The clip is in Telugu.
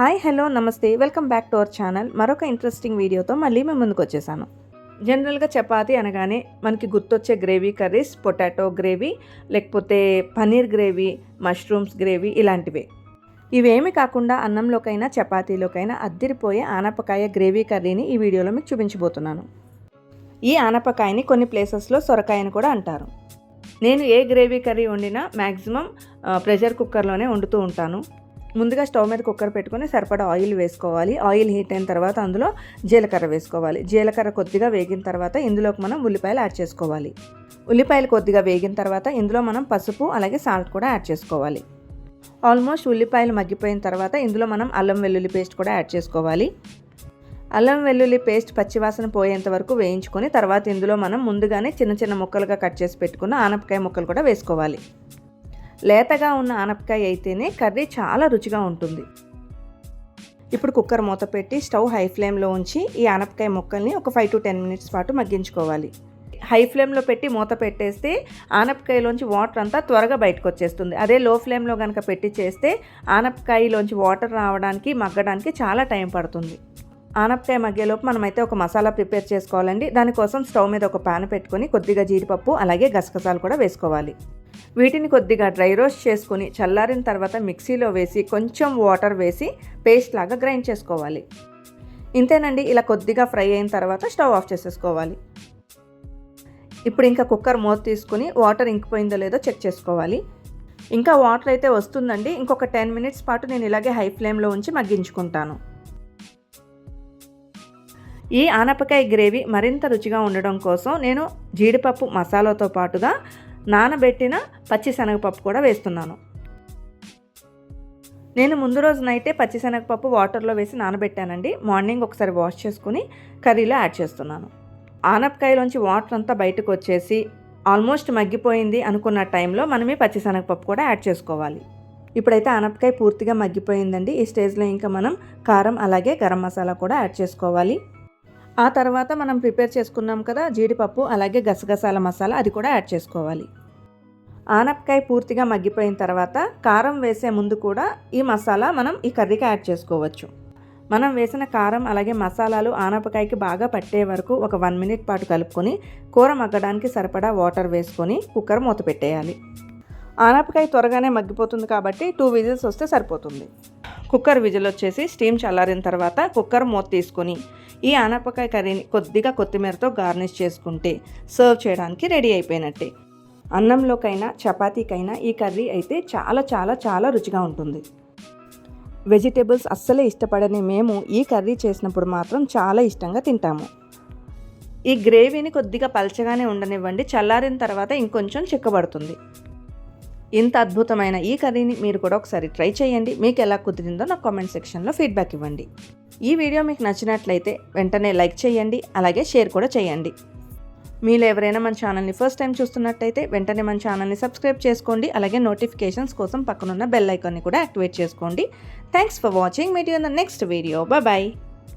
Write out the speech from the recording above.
Hi hello namaste. Welcome back to our channel. మరొక ఇంట్రెస్టింగ్ వీడియోతో మళ్ళీ మేము ముందుకు వచ్చేసాను. జనరల్గా చపాతీ అనగానే మనకి గుర్తొచ్చే గ్రేవీ కర్రీస్ పొటాటో గ్రేవీ లేకపోతే పన్నీర్ గ్రేవీ మష్రూమ్స్ గ్రేవీ ఇలాంటివే. ఇవేమి కాకుండా అన్నంలోకైనా చపాతీలోకైనా అద్దిరిపోయే ఆనపకాయ గ్రేవీ కర్రీని ఈ వీడియోలో మీకు చూపించబోతున్నాను. ఈ ఆనపకాయని కొన్ని ప్లేసెస్లో సొరకాయని కూడా అంటారు. నేను ఏ గ్రేవీ కర్రీ వండినా మ్యాక్సిమం ప్రెషర్ కుక్కర్లోనే వండుతూ ఉంటాను. ముందుగా స్టవ్ మీద కుక్కర్ పెట్టుకొని సరిపడా ఆయిల్ వేసుకోవాలి. ఆయిల్ హీట్ అయిన తర్వాత అందులో జీలకర్ర వేసుకోవాలి. జీలకర్ర కొద్దిగా వేగిన తర్వాత ఇందులోకి మనం ఉల్లిపాయలు యాడ్ చేసుకోవాలి. ఉల్లిపాయలు కొద్దిగా వేగిన తర్వాత ఇందులో మనం పసుపు అలాగే సాల్ట్ కూడా యాడ్ చేసుకోవాలి. ఆల్మోస్ట్ ఉల్లిపాయలు మగ్గిపోయిన తర్వాత ఇందులో మనం అల్లం వెల్లుల్లి పేస్ట్ కూడా యాడ్ చేసుకోవాలి. అల్లం వెల్లుల్లి పేస్ట్ పచ్చివాసన పోయేంత వరకు వేయించుకొని తర్వాత ఇందులో మనం ముందుగానే చిన్న చిన్న ముక్కలుగా కట్ చేసి పెట్టుకున్న ఆనపకాయ ముక్కలు కూడా వేసుకోవాలి. లేతగా ఉన్న ఆనపకాయ అయితేనే కర్రీ చాలా రుచిగా ఉంటుంది. ఇప్పుడు కుక్కర్ మూత పెట్టి స్టవ్ హై ఫ్లేమ్లో ఉంచి ఈ ఆనపకాయ ముక్కల్ని ఒక ఫైవ్ టు టెన్ మినిట్స్ పాటు మగ్గించుకోవాలి. హై ఫ్లేమ్లో పెట్టి మూత పెట్టేస్తే ఆనపకాయలోంచి వాటర్ అంతా త్వరగా బయటకు వచ్చేస్తుంది. అదే లో ఫ్లేమ్లో కనుక పెట్టి చేస్తే ఆనపకాయలోంచి వాటర్ రావడానికి మగ్గడానికి చాలా టైం పడుతుంది. ఆనపకాయ మగ్గేలోపు మనమైతే ఒక మసాలా ప్రిపేర్ చేసుకోవాలండి. దానికోసం స్టవ్ మీద ఒక పాన్ పెట్టుకొని కొద్దిగా జీడిపప్పు అలాగే గసగసాలు కూడా వేసుకోవాలి. వీటిని కొద్దిగా డ్రై రోస్ట్ చేసుకుని చల్లారిన తర్వాత మిక్సీలో వేసి కొంచెం వాటర్ వేసి పేస్ట్ లాగా గ్రైండ్ చేసుకోవాలి. ఇంతేనండి ఇలా కొద్దిగా ఫ్రై అయిన తర్వాత స్టవ్ ఆఫ్ చేసేసుకోవాలి. ఇప్పుడు ఇంకా కుక్కర్ మూత తీసుకుని వాటర్ ఇంకిపోయిందో లేదో చెక్ చేసుకోవాలి. ఇంకా వాటర్ అయితే వస్తుందండి ఇంకొక టెన్ మినిట్స్ పాటు నేను ఇలాగే హై ఫ్లేమ్లో ఉంచి మగ్గించుకుంటాను. ఈ ఆనపకాయ గ్రేవీ మరింత రుచిగా ఉండడం కోసం నేను జీడిపప్పు మసాలాతో పాటుగా నానబెట్టిన పచ్చిశనగపప్పు కూడా వేస్తున్నాను. నేను ముందు రోజునైతే పచ్చిశనగపప్పు వాటర్లో వేసి నానబెట్టానండి. మార్నింగ్ ఒకసారి వాష్ చేసుకుని కర్రీలో యాడ్ చేస్తున్నాను. ఆనపకాయలోంచి వాటర్ అంతా బయటకు వచ్చేసి ఆల్మోస్ట్ మగ్గిపోయింది అనుకున్న టైంలో మనమే పచ్చిశనగపప్పు కూడా యాడ్ చేసుకోవాలి. ఇప్పుడైతే ఆనపకాయ పూర్తిగా మగ్గిపోయిందండి. ఈ స్టేజ్లో ఇంకా మనం కారం అలాగే గరం మసాలా కూడా యాడ్ చేసుకోవాలి. ఆ తర్వాత మనం ప్రిపేర్ చేసుకున్నాం కదా జీడిపప్పు అలాగే గసగసాల మసాలా అది కూడా యాడ్ చేసుకోవాలి. ఆనపకాయ పూర్తిగా మగ్గిపోయిన తర్వాత కారం వేసే ముందు కూడా ఈ మసాలా మనం ఈ కర్రీకి యాడ్ చేసుకోవచ్చు. మనం వేసిన కారం అలాగే మసాలాలు ఆనపకాయకి బాగా పట్టే వరకు ఒక వన్ మినిట్ పాటు కలుపుకొని కూర మగ్గడానికి సరిపడా వాటర్ వేసుకొని కుక్కర్ మూత పెట్టేయాలి. ఆనపకాయ త్వరగానే మగ్గిపోతుంది కాబట్టి టూ విజిల్స్ వస్తే సరిపోతుంది. కుక్కర్ విజిల్ వచ్చేసి స్టీమ్ చల్లారిన తర్వాత కుక్కర్ మూత తీసుకొని ఈ ఆనపకాయ కర్రీని కొద్దిగా కొత్తిమీరతో గార్నిష్ చేసుకుంటే సర్వ్ చేయడానికి రెడీ అయిపోయినట్టే. అన్నంలోకైనా చపాతీకైనా ఈ కర్రీ అయితే చాలా చాలా చాలా రుచిగా ఉంటుంది. వెజిటేబుల్స్ అస్సలే ఇష్టపడని మేము ఈ కర్రీ చేసినప్పుడు మాత్రం చాలా ఇష్టంగా తింటాము. ఈ గ్రేవీని కొద్దిగా పలచగానే ఉండనివ్వండి చల్లారిన తర్వాత ఇంకొంచెం చిక్కబడుతుంది. ఇంత అద్భుతమైన ఈ కర్రీని మీరు కూడా ఒకసారి ట్రై చేయండి. మీకు ఎలా కుదిరిందో నాకు కామెంట్ సెక్షన్లో ఫీడ్బ్యాక్ ఇవ్వండి. ఈ వీడియో మీకు నచ్చినట్లయితే వెంటనే లైక్ చేయండి అలాగే షేర్ కూడా చేయండి. మీరు ఎవరైనా మన ఛానల్ని ఫస్ట్ టైం చూస్తున్నట్టయితే వెంటనే మన ఛానల్ని సబ్స్క్రైబ్ చేసుకోండి అలాగే నోటిఫికేషన్స్ కోసం పక్కనున్న బెల్ ఐకాన్ని కూడా యాక్టివేట్ చేసుకోండి. Thanks for watching meet in the next video bye